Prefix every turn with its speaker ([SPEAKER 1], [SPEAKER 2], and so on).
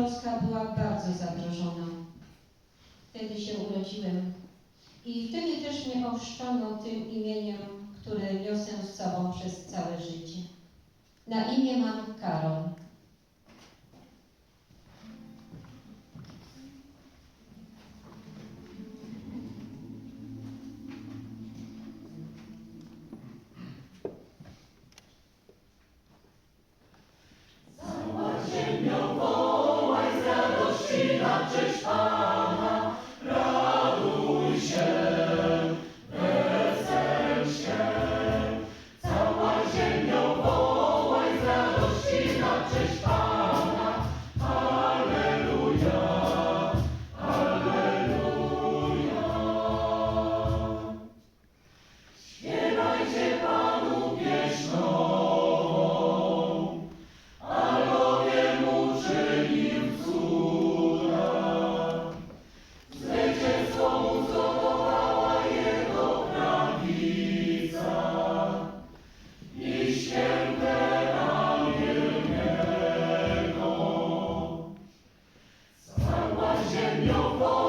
[SPEAKER 1] Polska była bardzo zagrożona. Wtedy się urodziłem i wtedy też mnie ochrzczono tym imieniem, które niosę z sobą przez całe życie. Na imię mam Karol. and your voice.